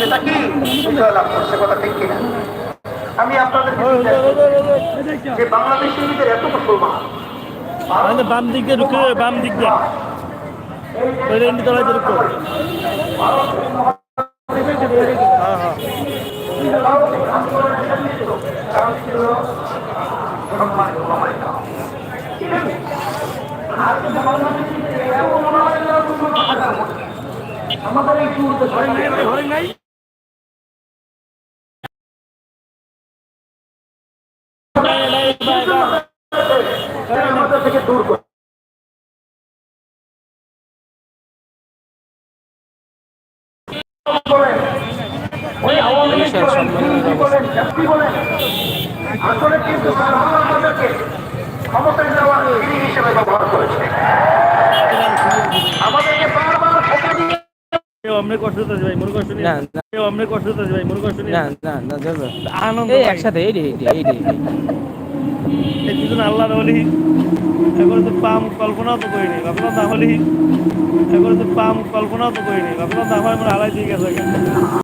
সেটা কি বিজয় লাভ করছে কথা ঠিক কিনা আমি আপনাদের যে বাংলাদেশের ভিতরে এত মুসলমান আমাদের বাম দিক দিয়ে ঢুকে বাম দিক দিয়ে ওই রেন্ডি তলায় দিয়ে ঢুকো হ্যাঁ হ্যাঁ কারণ ছিল থেকে দূর করে। আসলে কিন্তু ক্ষমতায় যাওয়ার হিসেবে ব্যবহার করেছে। আমাদেরকে বারবার দিয়ে আনন্দ একসাথে এই এগুলো তো পাম কল্পনাও তো করিনি ভাবলাম তাহলে এগুলো তো পাম কল্পনাও তো করিনি ভাবলাম তাহলে আমার হারাই দিয়ে গেছে।